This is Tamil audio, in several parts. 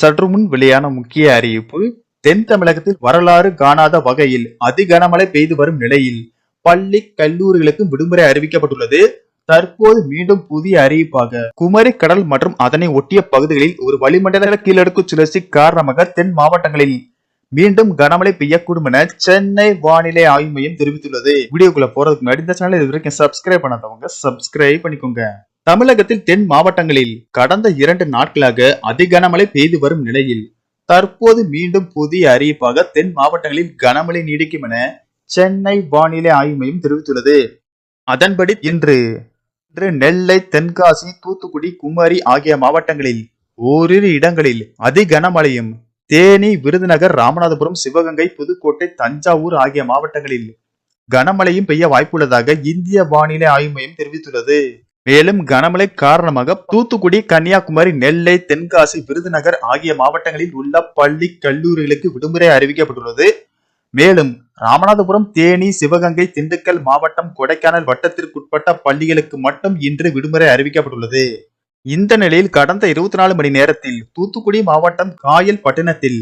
சற்று முன் வெளியான முக்கிய அறிவிப்பு தென் தமிழகத்தில் வரலாறு காணாத வகையில் அதி கனமழை பெய்து வரும் நிலையில் பள்ளி கல்லூரிகளுக்கும் விடுமுறை அறிவிக்கப்பட்டுள்ளது. தற்போது மீண்டும் புதிய அறிவிப்பாக குமரி கடல் மற்றும் அதனை ஒட்டிய பகுதிகளில் ஒரு வளிமண்டல கீழடுக்கு சுழற்சி காரணமாக தென் மாவட்டங்களில் மீண்டும் கனமழை பெய்யக்கூடும் என சென்னை வானிலை ஆய்வு மையம் தெரிவித்துள்ளது. வீடியோக்குள்ள போறதுக்கு முன்னாடி இந்த சேனல் இது வரைக்கும் சப்ஸ்கிரைப் பண்ணாதவங்க சப்ஸ்கிரைப் பண்ணிக்கோங்க. தமிழகத்தில் தென் மாவட்டங்களில் கடந்த இரண்டு நாட்களாக அதி கனமழை பெய்து வரும் நிலையில் தற்போது மீண்டும் புதிய அறிவிப்பாக தென் மாவட்டங்களில் கனமழை நீடிக்கும் என சென்னை வானிலை ஆய்வு மையம் தெரிவித்துள்ளது. அதன்படி இன்று இன்று நெல்லை தென்காசி தூத்துக்குடி குமரி ஆகிய மாவட்டங்களில் ஓரிரு இடங்களில் அதி கனமழையும் தேனி விருதுநகர் ராமநாதபுரம் சிவகங்கை புதுக்கோட்டை தஞ்சாவூர் ஆகிய மாவட்டங்களில் கனமழையும் பெய்ய வாய்ப்புள்ளதாக இந்திய வானிலை ஆய்வு மையம் தெரிவித்துள்ளது. மேலும் கனமழை காரணமாக தூத்துக்குடி கன்னியாகுமரி நெல்லை தென்காசி விருதுநகர் ஆகிய மாவட்டங்களில் உள்ள பள்ளி கல்லூரிகளுக்கு விடுமுறை அறிவிக்கப்பட்டுள்ளது. மேலும் ராமநாதபுரம் தேனி சிவகங்கை திண்டுக்கல் மாவட்டம் கொடைக்கானல் வட்டத்திற்குட்பட்ட பள்ளிகளுக்கு மட்டும் இன்று விடுமுறை அறிவிக்கப்பட்டுள்ளது. இந்த நிலையில் கடந்த இருபத்தி நாலு மணி நேரத்தில் தூத்துக்குடி மாவட்டம் காயல் பட்டணத்தில்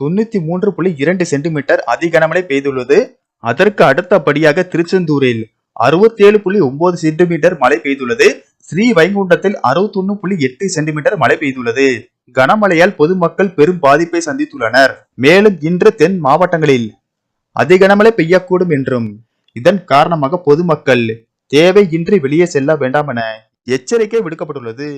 தொண்ணூத்தி மூன்று புள்ளி இரண்டு சென்டிமீட்டர் அதிகனமழை பெய்துள்ளது. அதற்கு அடுத்தபடியாக திருச்செந்தூரில் அறுபத்தி ஏழு புள்ளி ஒன்பது சென்டிமீட்டர் மழை பெய்துள்ளது. ஸ்ரீ வைகுண்டத்தில் அறுபத்தி புள்ளி எட்டு சென்டிமீட்டர் மழை பெய்துள்ளது. கனமழையால் பொதுமக்கள் பெரும் பாதிப்பை சந்தித்துள்ளனர். மேலும் இன்று தென் மாவட்டங்களில் அதிகனமழை பெய்யக்கூடும் என்றும் இதன் காரணமாக பொதுமக்கள் தேவையின்றி வெளியே செல்ல வேண்டாம் என எச்சரிக்கை விடுக்கப்பட்டுள்ளது.